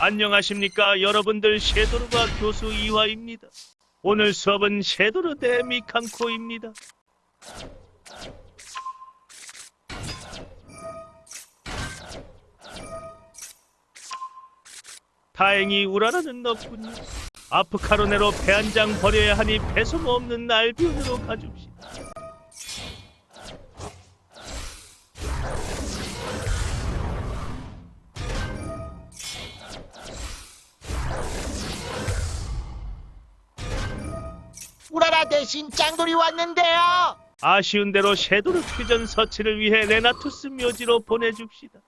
안녕하십니까 여러분들 쉐도르가 교수 이화입니다. 오늘 수업은 쉐도르 대 미칸코입니다. 다행히 우라라는 없군요. 아프카로네로 배 한 장 버려야 하니 배송 없는 알비온으로 가줍시다. 대신 짱돌이 왔는데요. 아쉬운 대로 섀도르 퓨전 서치를 위해 레나투스 묘지로 보내줍시다.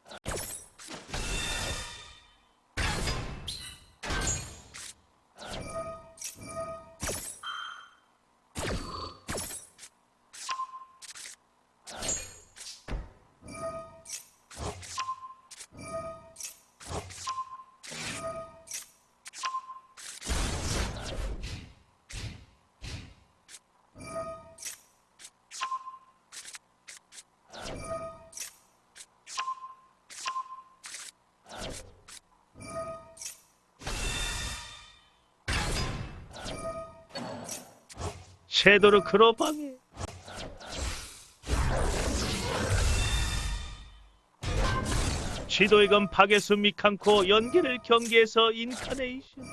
섀도르 크로방에 시도이건 파괴수 미칸코 연계를 경계에서 인카네이션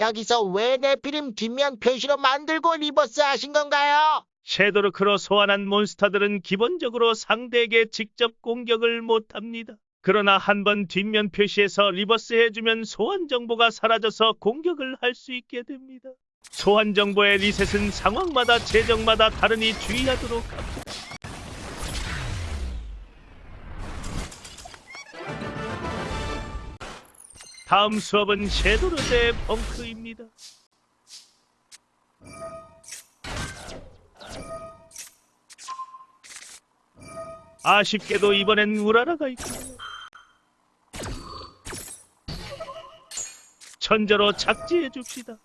여기서 왜 내피림 뒷면 표시로 만들고 리버스 하신 건가요? 섀도르 크로 소환한 몬스터들은 기본적으로 상대에게 직접 공격을 못합니다. 그러나 한번 뒷면 표시에서 리버스 해주면 소환 정보가 사라져서 공격을 할 수 있게 됩니다. 소환 정보의 리셋은 상황마다 재정마다 다르니 주의하도록 합니 다. 다음 수업은 섀도르 대 펑크입니다. 아쉽게도 이번엔 우라라가 있군요. 천저로 착지해 줍시다.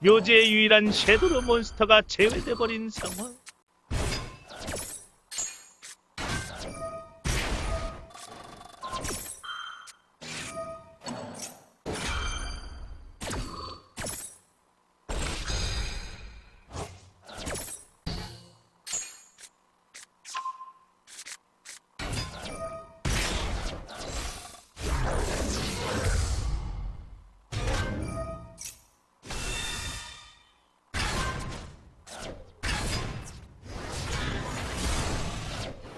묘지의 유일한 섀도로 몬스터가 제외돼 버린 상황.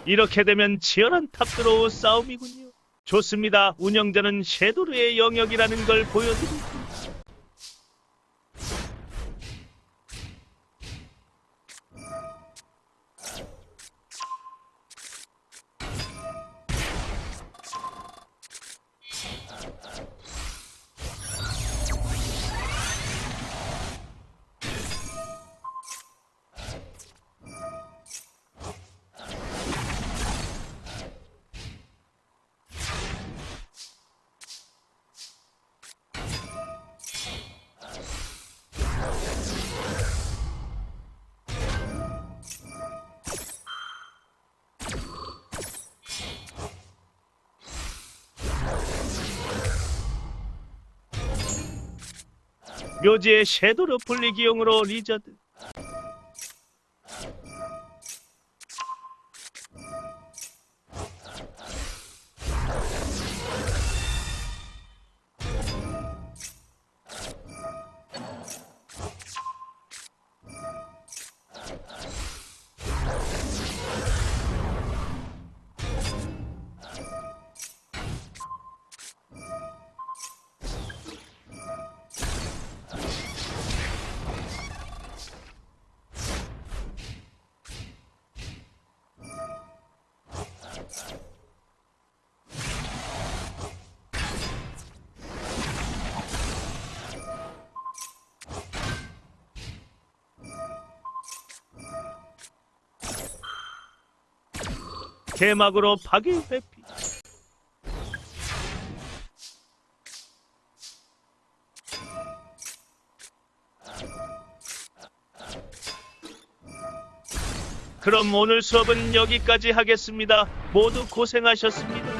이렇게 되면 치열한 탑드로우 싸움이군요. 좋습니다. 운영자는 섀도르의 영역이라는 걸 보여드릴게요. 묘지의 섀도르 분리기용으로 리저드. 개막으로 박이 회피 그럼 오늘 수업은 여기까지 하겠습니다. 모두 고생하셨습니다.